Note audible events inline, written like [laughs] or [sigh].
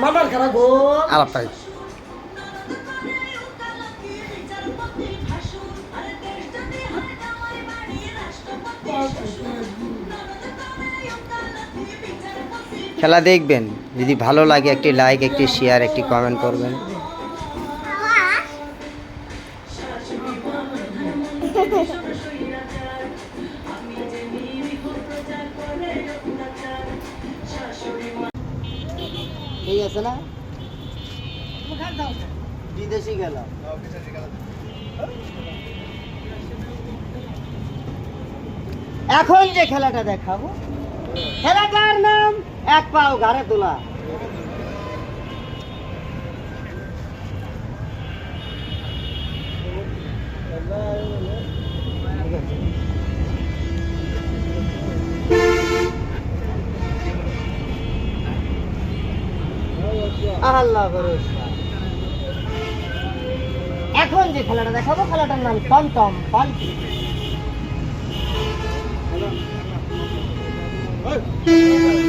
মামার খারাপ গো আলাপ তাই। খেলা দেখবেন। যদি ভালো লাগে একটি লাইক একটি শেয়ার একটি কমেন্ট করবেন। [laughs] আছে না? বিদেশি গেল এখন যে খেলাটা দেখাবো খেলাটার নাম এক পাও ঘাড়ে তোলা। আল্লাহ। এখন যে খেলাটা দেখাবো খেলাটার নাম টমটম পাল্টি এই,